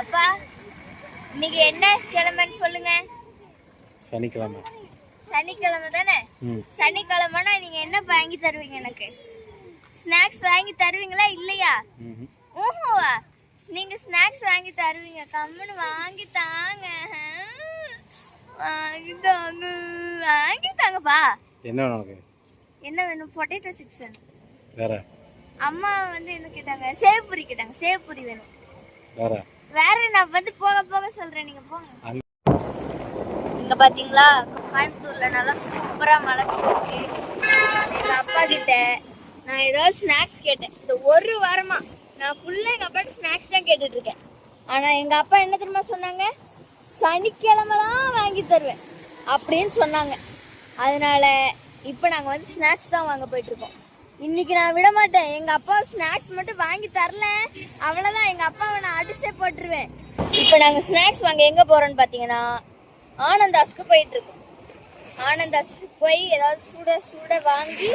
அப்பா இன்னைக்கு என்ன கிழமைன்னு சொல்லுங்க. சனிக்கிழமை. சனிக்கிழமை தானே? சனிக்கிழமைனா நீங்க என்ன வாங்கி தருவீங்க எனக்கு? ஸ்நாக்ஸ் வாங்கி தருவீங்களா இல்லையா. ஊஹுவா நீங்க ஸ்நாக்ஸ் வாங்கி தருவீங்க. கம்முன்னு வாங்கி தாங்க. வாங்கி தாங்க. வாங்கி தாங்கப்பா. என்ன வேணும் உனக்கு? என்ன வேணும்? பொட்டேட்டோ சிப்ஸ் வேணும். வேற. அம்மா வந்து என்ன கேட்டாங்க? சேவ்புரி கேட்டாங்க. சேவ்புரி வேணும். வேற. வேற நான் வந்து போக போக சொல்றேன். நீங்க போங்க. இங்க பாத்தீங்களா? கோயம்புத்தூர்ல நல்லா சூப்பரா மழை பெய்யுது. எங்க அப்பா கிட்ட நான் ஏதாவது ஸ்நாக்ஸ் கேட்டேன். இந்த ஒரு வாரமா நான் ஃபுல்லா எங்க அப்பாட்ட ஸ்நாக்ஸ் தான் கேட்டுட்டு இருக்கேன். ஆனா எங்க அப்பா என்ன தெரியுமா சொன்னாங்க? சனிக்கிழமை தான் வாங்கி தருவேன் அப்படின்னு சொன்னாங்க. அதனால இப்போ நாங்க வந்து ஸ்நாக்ஸ் தான் வாங்க போயிட்டு இருக்கோம். இன்னைக்கு நான் விட மாட்டேன். எங்க அப்பா ஸ்நாக்ஸ் மட்டும் வாங்கி தரல. அவ்வளவுதான். எங்க அப்பாவை நான் அடிச்சே போட்டுருவேன். இப்போ நாங்க ஸ்நாக்ஸ் வாங்க எங்க போறோம்னு பாத்தீங்கன்னா ஆனந்தாஸ்க்கு போயிட்டு இருக்கோம். ஆனந்தாஸ் போய் ஏதாவது சுட சுட வாங்கி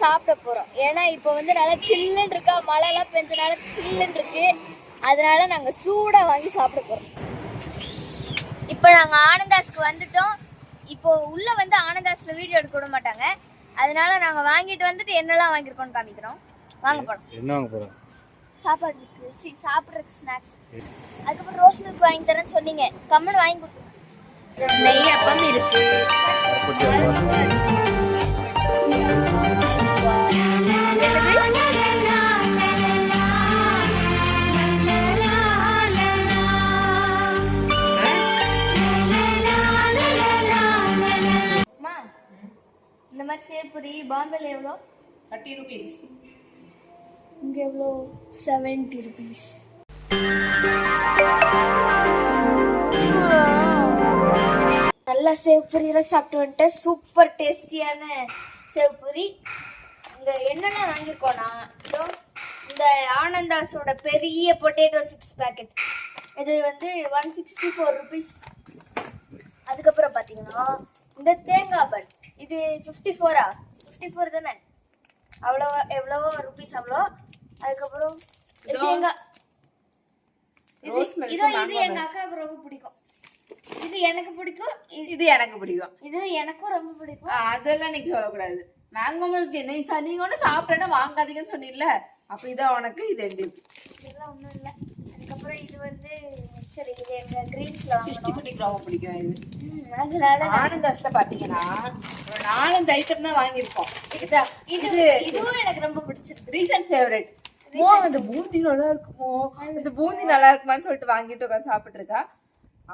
சாப்பிட போறோம். ஏன்னா இப்போ வந்து நல்லா சில்லுன்னு இருக்கா. மழைலாம் பெஞ்சனால சில்லுன்னு இருக்கு. அதனால நாங்க சூடா வாங்கி சாப்பிட போறோம். இப்போ நாங்க ஆனந்தாஸ்க்கு வந்துட்டோம். இப்போ உள்ள வந்து ஆனந்தாஸ்ல வீடியோ எடுக்க விட மாட்டாங்க. அதனால நாங்க வாங்கிட்டு வந்துட்டு என்னெல்லாம் வாங்கியிருக்கோம்னு காமிக்கிறோம். வாங்க போறோம் என்ன வாங்க போற சாப்பாடு இருக்கு. சி சாப்பிட்றதுக்கு ஸ்நாக்ஸ் அதுக்கப்புறம் ரோஸ் மில்க் வாங்கி தரேன்னு சொன்னீங்க. கம்மல் வாங்கி கொடுத்து நெய் அப்பம் இருக்கு. பாம்பேல எவ்வளோ? தேர்ட்டி ருபீஸ் இங்க எவ்வளோ? செவன்டி ருபீஸ் நல்லா சேவ்புரியெல்லாம் சாப்பிட்டு வந்துட்டேன். சூப்பர் டேஸ்டியான சேவ்புரி இங்க என்னென்ன வாங்கியிருக்கோம்னா இதோ இந்த ஆனந்தாஸோட பெரிய பொட்டேட்டோ சிப்ஸ் பேக்கெட் இது வந்து ஒன் சிக்ஸ்டி ஃபோர் ருபீஸ் அதுக்கப்புறம் பார்த்தீங்கன்னா இந்த தேங்காய் பன் இது ஃபிஃப்டி ஃபோரா ஃபிஃப்டி ஃபோர் தானே? அவ்வளோ எவ்வளவோ ருபீஸ் அவ்வளோ. அதுக்கப்புறம் இது இதோ எங்க இது இதோ இது எங்க அக்காவுக்கு ரொம்ப பிடிக்கும். இது எனக்கு பிடிக்கும். இது- இது எனக்கு பிடிக்கும். இது எனக்கும் ரொம்ப பிடிக்கும். அதெல்லாம் நீங்க சொல்லக்கூடாது. மேங்கோ மில்க் என்ன? நீங்க ஒண்ணு சாப்பிட்டேன்னா வாங்காதீங்கன்னு சொன்னீங்கல்ல அப்ப இதான் உனக்கு இது எங்களுக்கு. இதெல்லாம் ஒன்றும் இல்லை. அதுக்கப்புறம் இது வந்து சரி இது எங்க கிரீன்ஸ்ல பிடிக்கும் இது. அதனால ஆனந்தாஸ்ல பாத்தீங்கன்னா ஒரு நாலஞ்சு ஐட்டம் தான் வாங்கியிருக்கோம். இதா இது இதுவும் எனக்கு ரொம்ப பிடிச்சிருக்கு ரீசன்ட் ஃபேவரட் மோ இந்த பூந்தி நல்லா இருக்குமோ இந்த பூந்தி நல்லா இருக்குமான்னு சொல்லிட்டு வாங்கிட்டு உட்காந்து சாப்பிட்டு இருக்கா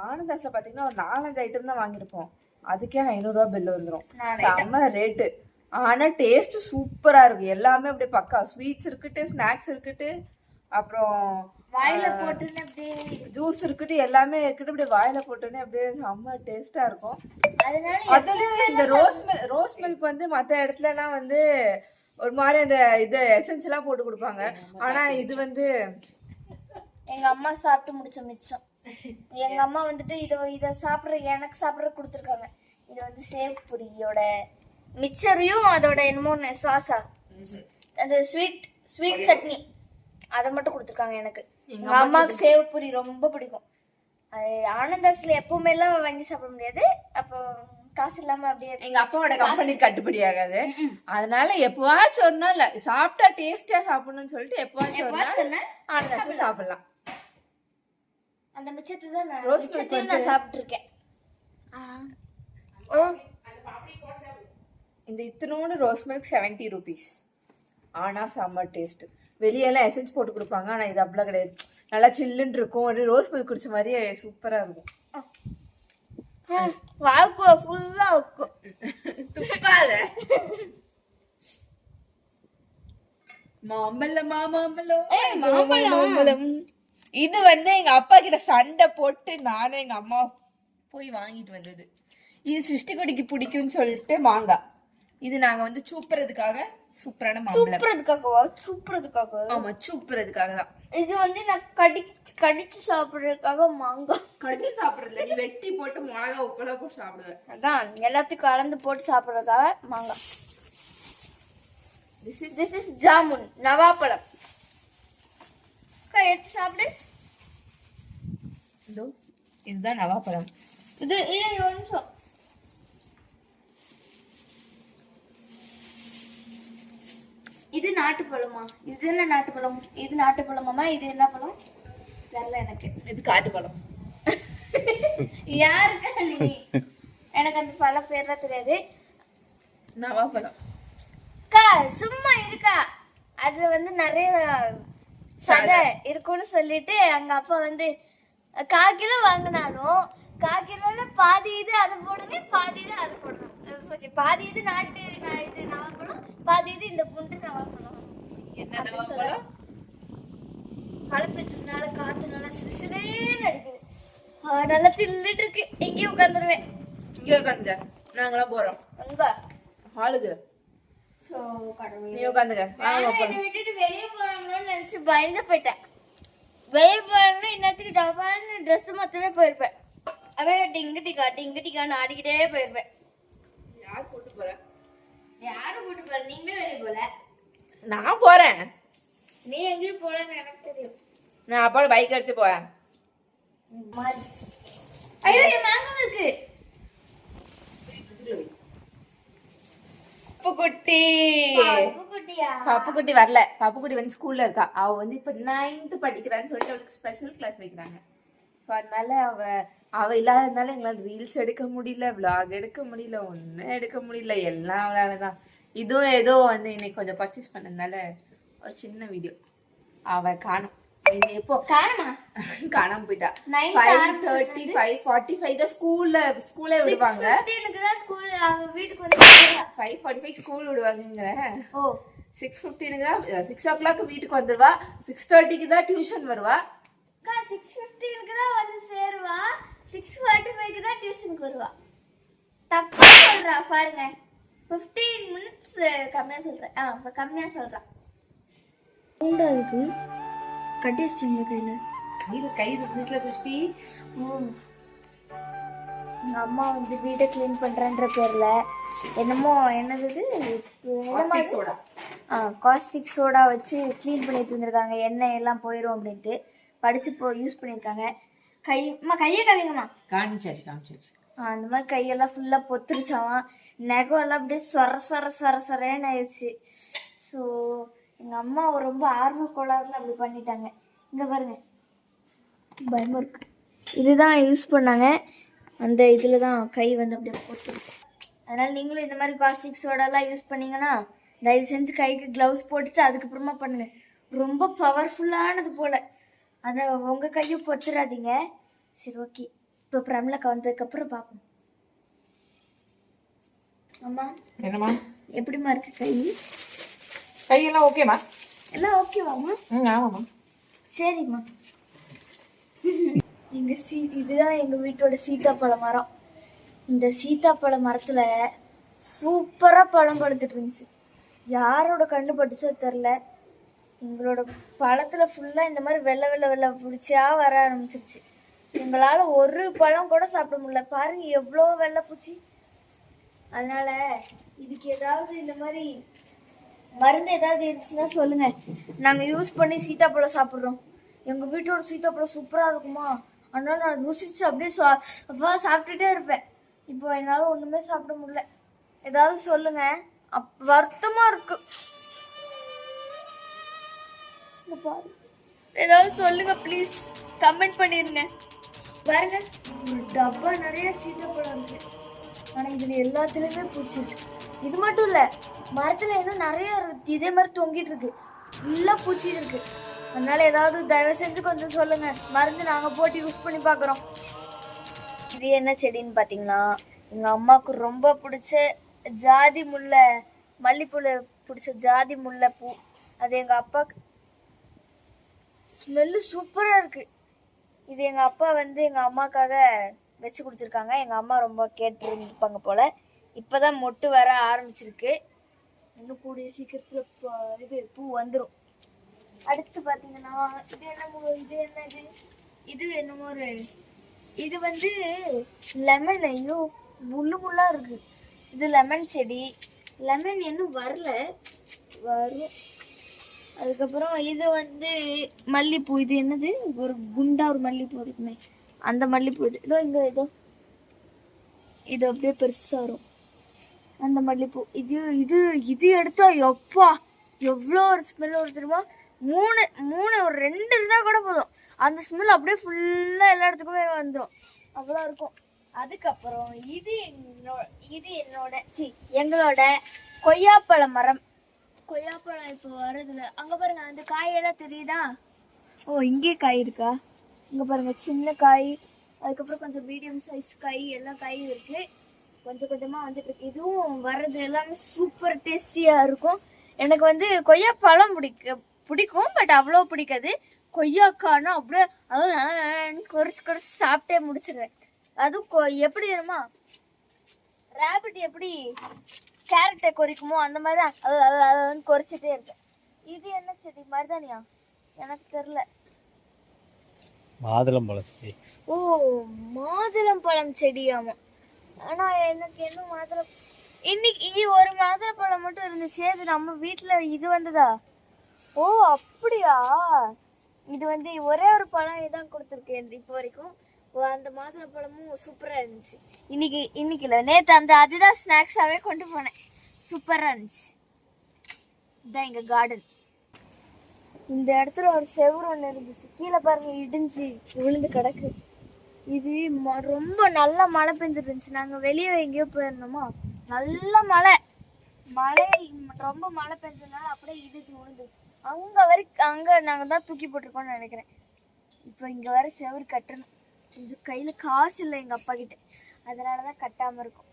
ஆனந்தாஸ்ல பாத்தீங்கன்னா ஒரு நாலஞ்சு ஐட்டம் தான் வாங்கியிருப்போம். அதுக்கே ஐநூறுரூவா பில் வந்துடும் செம்ம ரேட்டு ஆனா டேஸ்ட் சூப்பரா இருக்கும். எல்லாமே அப்படியே பக்கா. ஸ்வீட்ஸ் இருக்கட்டு ஸ்நாக்ஸ் இருக்கட்டு அப்புறம் வாயில போட்டுன்னு அப்படியே ஜூஸ் இருக்கட்டு எல்லாமே இருக்கட்டு அப்படியே வாயில போட்டோன்னே அப்படியே செம்ம டேஸ்டா இருக்கும். அதனால அதுலயும் இந்த ரோஸ் மில்க் ரோஸ் மில்க் வந்து மத்த இடத்துலலாம் வந்து ஒரு மாதிரி அந்த இது எசன்ஸ் எல்லாம் போட்டு கொடுப்பாங்க. ஆனா இது வந்து எங்க அம்மா சாப்பிட்டு முடிச்ச மிச்சம். எங்க அம்மா வந்துட்டு இத இத சாப்பிடுற எனக்கு சாப்பிடுற கொடுத்துருக்காங்க. இது வந்து சேவ் புரியோட மிச்சரையும் அதோட என்னமோ சாஸா அந்த ஸ்வீட் ஸ்வீட் சட்னி. அதை மட்டும் கொடுத்துருக்காங்க எனக்கு. எங்க அம்மாவுக்கு சேவ் பூரி ரொம்ப பிடிக்கும். அது ஆனந்தாஸ்ல எப்பவுமே எல்லாம் வாங்கி சாப்பிட முடியாது. அப்போ காசு இல்லாம அப்படியே எங்க அப்பாவோட கம்பெனி கட்டுப்படி ஆகாது. அதனால எப்பவாச்சும் ஒரு நாள் சாப்பிட்டா டேஸ்டா சாப்பிடணும்னு சொல்லிட்டு எப்பவாச்சும் ஒரு நாள் சொன்னேன் ஆனந்தாஸ்ல சாப்பிடலாம். அந்த மிச்சத்தை தான் நான் ரோஸ் மிச்சத்தையும் நான் சாப்பிட்டுருக்கேன். ஓ. இந்த இத்தனோடு ரோஸ் மில்க் செவன்ட்டி ருபீஸ் ஆனா செம்ம டேஸ்ட் வெளியெல்லாம் எசன்ஸ் போட்டு கொடுப்பாங்க. ஆனா இது அப்படிலாம் கிடையாது. நல்லா சில்லுன்னு இருக்கும். ஒரு ரோஸ் மில்க் குடிச்ச மாதிரியே சூப்பரா இருக்கும். வாழ்க்கை ஃபுல்லா இருக்கும். துப்பாத. மாம்பழம் மாம்பழம். மாம்பழம். இது வந்து எங்க அப்பா கிட்ட சண்டை போட்டு நானும் எங்க அம்மா போய் வாங்கிட்டு வந்தது. இது சிருஷ்டிகொடிக்கு பிடிக்கும்னு சொல்லிட்டு மாங்காய். இது நாங்க வந்து சூப்புறதுக்காக சூப்பரான மாம்பழம். சூப்புறதுக்காகவா? சூப்புறதுக்காக? ஆமா சூப்புறதுக்காக தான் இது வந்து நான் கடி கடிச்சு சாப்பிடுறதுக்காக மாங்காய் கடிச்சு சாப்பிடுறதுல நீ வெட்டி போட்டு மிளகா உப்பெல்லாம் போட்டு சாப்பிடுவேன் அதான் எல்லாத்தையும் கலந்து போட்டு சாப்பிடுறதுக்காக மாங்காய் this is this is jamun நவாப்பழம். எடுத்து சாப்பிடு. இதோ இதுதான் நவாப்பழம். இது ஏய் ஒரு நிமிஷம் இது நாட்டுப்பழமா? இது என்ன நாட்டுப்பழம்? இது நாட்டுப்பழமாமா? இது என்ன பழம்? தெரியல எனக்கு. இது காட்டுப்பழம். யாருக்கா நீ எனக்கு அந்த பழ பேர்லாம் தெரியாது. நவாப்பழம் அக்கா சும்மா இருக்கா? அது வந்து நிறைய சதை இருக்கும்னு சொல்லிட்டு அங்க அப்பா வந்து கிலோ வாங்கினாலும் கிலோல பாதி இது அது போடுங்க பாதி இது அது போடணும். பாதி இது நாட்டு இது நவாப்பழம் பாதி இது இந்த குண்டு நவாப்பழம் என்ன அப்படின்னு நவாப்பழம் மழை பெஞ்சதுனால காத்து நல்லா சிலுசிலேன்னு அடிக்குது நல்லா சில்லுட்டு இருக்கு. எங்கேயும் உட்காந்துருவேன். இங்கே உட்காந்துக்க. நாங்களாம் போறோம். அங்க. கடவுளே. நீ உட்காந்துக்க. என்னை விட்டுட்டு வெளியே போறாங்களோன்னு நினைச்சு பயந்து போயிட்டேன் வெளியே போறேன்னா இன்னத்துக்கு டபால்னு ட்ரெஸ் மொத்தமே போயிருப்பேன். அப்படியே டிங்கு டிக்கா டிங்கு டிக்கான்னு ஆடிக்கிட்டே போயிருப்பேன். யார் கூட்டு போறேன் யாரும் கூட்டு போற நீங்களே வெளியே போல. நான் போறேன். நீ எங்கேயும் போலன்னு எனக்கு தெரியும். நான் அப்பா பைக் எடுத்து போறேன். ஐயோ என் மேங்கோ இருக்கு பப்புக்குட்டி பப்புக்குட்டி வரல. பப்புக்குட்டி வந்து ஸ்கூல்ல இருக்கா. அவ வந்து இப்ப நைன்த் படிக்கிறான்னு சொல்லிட்டு அவளுக்கு ஸ்பெஷல் கிளாஸ் வைக்கிறாங்க. ஸோ அதனால அவ அவ இல்லாததுனால எங்களால் ரீல்ஸ் எடுக்க முடியல vlog எடுக்க முடியல ஒன்றும் எடுக்க முடியல எல்லாம் அவளால தான் இதுவும் ஏதோ வந்து இன்னைக்கு கொஞ்சம் பர்ச்சேஸ் பண்ணதுனால ஒரு சின்ன வீடியோ அவ காணும். இது எப்போ? காணுமா? காணாம போயிட்டா. Five thirty five forty five தான் ஸ்கூல்ல ஸ்கூல்லே விடுவாங்க. எனக்கு தான் ஸ்கூல் வீட்டுக்கு வந்து ஃபைவ் ஃபார்ட்டி ஃபைவ் ஸ்கூல் விடுவாங்கங்கிறேன் ஓ. சிக்ஸ் ஃபிஃப்டீனுக்கு தான் சிக்ஸ் ஓ கிளாக் வீட்டுக்கு வந்துடுவா சிக்ஸ் தேர்ட்டிக்கு தான் டியூஷன் வருவா. சிக்ஸ் ஃபிஃப்டீனுக்கு தான் வந்து சேருவா. சிக்ஸ் ஃபார்ட்டி ஃபைவ்க்கு தான் டியூஷனுக்கு வருவா. தப்பா சொல்றா பாருங்க. ஃபிஃப்டீன் மினிட்ஸ் கம்மியா சொல்றேன் ஆ இப்ப கம்மியா சொல்றா. உண்டா இருக்கு கட்டி வச்சிங்க கையில கையில் கை இருந்துச்சுல சிருஷ்டி ஓ எங்க அம்மா வந்து வீட்டை க்ளீன் பண்றேன்ற பேர்ல என்னமோ என்னது? சோடா ஆ காஸ்டிக் சோடா வச்சு க்ளீன் பண்ணிட்டு இருந்திருக்காங்க. எண்ணெய் எல்லாம் போயிடும் அப்படின்ட்டு. படிச்சு இப்போ யூஸ் பண்ணியிருக்காங்க கை அம்மா கையை கவிங்கம்மா. காமிச்சாச்சு காமிச்சாச்சு. அந்த மாதிரி கையெல்லாம் ஃபுல்லாக பொத்துருச்சாவான் நகம் எல்லாம் அப்படியே சொர சொர சொர சொரேன்னு ஆயிடுச்சு. ஸோ எங்கள் அம்மா ரொம்ப ஆர்வ கோளாறுல அப்படி பண்ணிட்டாங்க. இங்கே பாருங்க. பயமா இருக்கு. இதுதான் யூஸ் பண்ணாங்க. அந்த இதில் தான் கை வந்து அப்படியே பொத்துருச்சு. அதனால நீங்களும் இந்த மாதிரி காஸ்டிக் சோடாலாம் யூஸ் பண்ணீங்கன்னா தயவு செஞ்சு கைக்கு க்ளவுஸ் போட்டுட்டு அதுக்கப்புறமா பண்ணுங்க. ரொம்ப பவர்ஃபுல்லானது போல. அதனால் உங்கள் கையும் பொத்துறாதீங்க. சரி ஓகே இப்போ பிரம்லக்கா வந்ததுக்கப்புறம் பார்ப்போம். அம்மா என்னம்மா? எப்படிம்மா இருக்கு கை? கையெல்லாம் ஓகேம்மா எல்லாம் ஓகேவாம்மா ம் ஆமாம்மா. சரிம்மா. எங்க சீ இதுதான் எங்க வீட்டோட சீத்தாப்பழ மரம். இந்த சீத்தாப்பழ மரத்துல சூப்பரா பழம் பழுத்துட்டு இருந்துச்சு. யாரோட கண்ணு பட்டுச்சோ தெரில எங்களோட பழத்துல ஃபுல்லா இந்த மாதிரி வெள்ளை வெள்ளை வெள்ளை பிடிச்சா வர ஆரம்பிச்சிருச்சு. எங்களால ஒரு பழம் கூட சாப்பிட முடியல. பாருங்க எவ்வளோ வெள்ளை பூச்சி. அதனால இதுக்கு ஏதாவது இந்த மாதிரி மருந்து ஏதாவது இருந்துச்சுன்னா சொல்லுங்க. நாங்க யூஸ் பண்ணி சீத்தாப்பழம் சாப்பிட்றோம். எங்க வீட்டோட சீத்தாப்பழம் சூப்பரா இருக்குமா? அதனால நான் ருசிச்சு அப்படியே சா- அப்பா சாப்பிட்டுட்டே இருப்பேன். இப்போ என்னால ஒண்ணுமே சாப்பிட முடியல. ஏதாவது சொல்லுங்க. அப் வருத்தமா இருக்கு. இங்க பாரு. ஏதாவது சொல்லுங்க ப்ளீஸ் கமெண்ட் பண்ணிருங்க. பாருங்க ஒரு டப்பா நிறைய சீத்தப்பழம் இருக்கு. ஆனா இதுல எல்லாத்துலயுமே பூச்சி இருக்கு. இது மட்டும் இல்ல மரத்துல இன்னும் நிறைய இருக்கு. இதே மாதிரி தொங்கிட்டு இருக்கு. ஃபுல்லா பூச்சி இருக்கு. அதனால ஏதாவது தயவு செஞ்சு கொஞ்சம் சொல்லுங்க. மருந்து நாங்க போட்டு யூஸ் பண்ணி பாக்குறோம். இது என்ன செடின்னு பாத்தீங்கன்னா எங்க அம்மாவுக்கு ரொம்ப பிடிச்ச ஜாதி முல்லை மல்லிப்பூல பிடிச்ச ஜாதி முல்லை பூ. அது எங்க அப்பாக்கு ஸ்மெல்லு சூப்பராக இருக்குது இது எங்கள் அப்பா வந்து எங்கள் அம்மாக்காக வச்சு கொடுத்துருக்காங்க. எங்கள் அம்மா ரொம்ப கேட்டுருப்பாங்க போல். இப்போ தான் மொட்டு வர ஆரம்பிச்சிருக்கு. இன்னும் கூடிய சீக்கிரத்தில் ப- இது பூ வந்துடும் அடுத்து பார்த்தீங்கன்னா இது என்னமோ இது என்னது? இது என்னமோ ஒரு இது வந்து லெமன் ஐயோ முள்ளு முள்ளாக இருக்குது இது லெமன் செடி. லெமன் இன்னும் வரல. வரும். அதுக்கப்புறம் இது வந்து மல்லிப்பூ. இது என்னது? ஒரு குண்டா ஒரு மல்லிப்பூ இருக்குமே. அந்த மல்லிப்பூ இது. இதோ இங்க இதோ. இது அப்படியே பெருசா வரும். அந்த மல்லிப்பூ. இது இது இது எடுத்தா எப்பா எவ்வளோ ஒரு ஸ்மெல் ஒரு தெரியுமா? மூணு மூணு ஒரு ரெண்டு இருந்தால் கூட போதும். அந்த ஸ்மெல் அப்படியே ஃபுல்லாக எல்லா இடத்துக்குமே வந்துடும் அவ்வளோ இருக்கும். அதுக்கப்புறம் இது என்னோட இது என்னோட சி எங்களோட கொய்யாப்பழ மரம். கொய்யாப்பழம் இப்போ வருதுல. அங்க பாருங்க அந்த காயெல்லாம் தெரியுதா? ஓ இங்கே காய் இருக்கா? இங்க பாருங்க சின்ன காய் அதுக்கப்புறம் கொஞ்சம் மீடியம் சைஸ் காய் எல்லா காயும் இருக்கு. கொஞ்சம் கொஞ்சமா வந்துட்டு இருக்கு. இதுவும் வர்றது எல்லாமே சூப்பர் டேஸ்டியா இருக்கும். எனக்கு வந்து கொய்யாப்பழம் பிடிக்க பிடிக்கும் பட் அவ்வளோ பிடிக்காது. கொய்யாக்கானா அப்படியே அதுவும் குறைச்சி குறைச்சி சாப்பிட்டே முடிச்சிடுவேன் அதுவும் எப்படி வேணுமா? ரேபிட் எப்படி? கேரட்டை கொறிக்குமோ அந்த மாதிரி தான். அது அது அதுன்னு கொறிச்சிட்டே இருக்கேன் இது என்ன செடி? மருதானியா எனக்கு தெரியல. மாதுளம்பழம் செடி. ஓ மாதுளம்பழம் செடியாமா ஆனா எனக்கு என்ன மாதுளம் இன்னைக்கு ஒரு மாதுளம்பழம் மட்டும் இருந்துச்சு. அது நம்ம வீட்ல இது வந்ததா? ஓ அப்படியா? இது வந்து ஒரே ஒரு பழம் இதான் கொடுத்துருக்கேன் இப்போ வரைக்கும். அந்த அந்த மாதுளம்பழமும் சூப்பராக இருந்துச்சு. இன்னைக்கு இன்னைக்கு இல்லை. நேற்று அந்த அதுதான் ஸ்நாக்ஸாகவே கொண்டு போனேன். சூப்பராக இருந்துச்சு. இதான் எங்கள் கார்டன் இந்த இடத்துல ஒரு செவுரு ஒன்று இருந்துச்சு. கீழே பாருங்க இடிஞ்சு விழுந்து கிடக்கு. இது ம- ரொம்ப நல்ல மழை பெஞ்சிருந்துச்சு நாங்கள் வெளியே எங்கேயோ போயிருந்தோமா நல்ல மழை. மழை ரொம்ப மழை பெஞ்சதுனால அப்படியே இடிஞ்சு விழுந்துச்சு அங்கே வரைக்கும் அங்கே நாங்கள் தான் தூக்கி போட்டிருக்கோம்னு நினைக்கிறேன். இப்போ இங்கே வர செவுரு கட்டணும். கொஞ்சம் கையில் காசு இல்லை எங்கள் அப்பா கிட்ட. அதனால தான் கட்டாமல் இருக்கும்.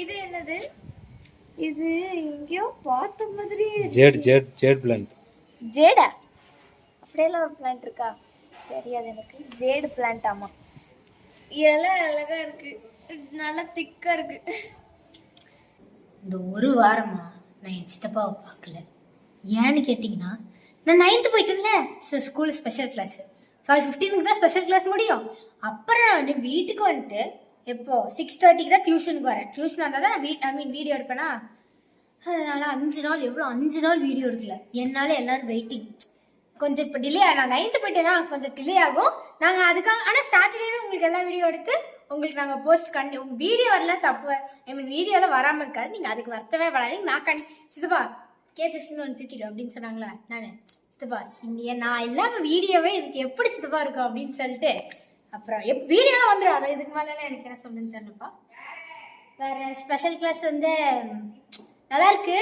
இது என்னது? இது எங்கேயோ பார்த்த மாதிரி ஜேட் ஜேட் ஜேட் பிளான்ட் ஜேடா அப்படியெல்லாம் ஒரு பிளான்ட் இருக்கா? தெரியாது எனக்கு. ஜேடு பிளான்ட் ஆமா. இலை அழகா இருக்கு. நல்லா திக்கா இருக்கு. இந்த ஒரு வாரமா நான் என் சித்தப்பாவை பார்க்கல. ஏன்னு கேட்டிங்கன்னா நான் ninth போயிட்டேன்ல. So school special class five ஃபிஃப்டீனுக்கு தான் ஸ்பெஷல் கிளாஸ் முடியும். அப்புறம் நான் வீட்டுக்கு வந்துட்டு எப்போ? சிக்ஸ் தேர்ட்டிக்கு தான் டியூஷனுக்கு வரேன். டியூஷன் வந்தால் தான் நான் வீ ஐ மீன் வீடியோ எடுப்பேனா? அதனால் அஞ்சு நாள் எவ்வளோ அஞ்சு நாள் வீடியோ எடுக்கல. என்னால் எல்லோரும் வெயிட்டிங் கொஞ்சம் இப்போ டிலே நான் நைன்த்து போயிட்டேன்னா கொஞ்சம் டிலே ஆகும். நாங்கள் அதுக்காக ஆனால் சாட்டர்டேவே உங்களுக்கு எல்லா வீடியோ எடுத்து உங்களுக்கு நாங்கள் போஸ்ட் கண்டி உங்கள் வீடியோ வரல தப்பு. ஐ மீன் வீடியோவில் வராமல் இருக்காது. நீங்கள் அதுக்கு வருத்தவே படாதீங்க. நான் கண் சித்தப்பா கேபிஎஸ்ன்னு ஒன்று தூக்கிடும் அப்படின்னு சொன்னாங்களா? நான். சித்தப்பா இந்த நான் இல்லாமல் வீடியோவே இதுக்கு எப்படி சித்தப்பா இருக்கும்? அப்படின்னு சொல்லிட்டு அப்புறம் எப் வீடியோலாம் வந்துடும் அதை இதுக்கு மேலெல்லாம் எனக்கு என்ன சொல்லுன்னு தெரியலப்பா. வேற ஸ்பெஷல் கிளாஸ் வந்து நல்லா இருக்கு.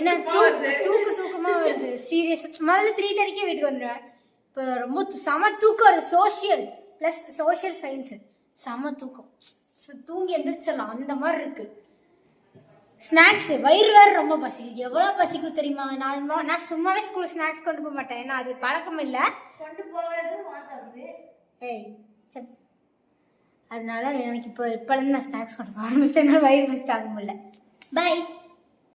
என்ன தூக்கு தூக்கு தூக்கமா வருது. சீரியஸ் முதல்ல த்ரீ தேர்ட்டிக்கே வீட்டுக்கு வந்துடுவேன் இப்போ ரொம்ப செம தூக்கம் வருது. சோஷியல் ப்ளஸ் சோஷியல் சயின்ஸு செம தூக்கம். தூங்கி எந்திரிச்சிடலாம். அந்த மாதிரி இருக்கு. ஸ்நாக்ஸ் வயிறு வேறு ரொம்ப பசிக்குது. எவ்வளோ பசிக்கும் தெரியுமா? நான் நான் சும்மாவே ஸ்கூல் ஸ்நாக்ஸ் கொண்டு போக மாட்டேன். ஏன்னா அது பழக்கம் இல்லை. கொண்டு போகிறது ஏய் சப் அதனால எனக்கு இப்போ இப்போலேருந்து நான் ஸ்நாக்ஸ் கொண்டு போக ஆரம்பிச்சிட்டேன். வயிறு பசி தாங்க முடியல. பை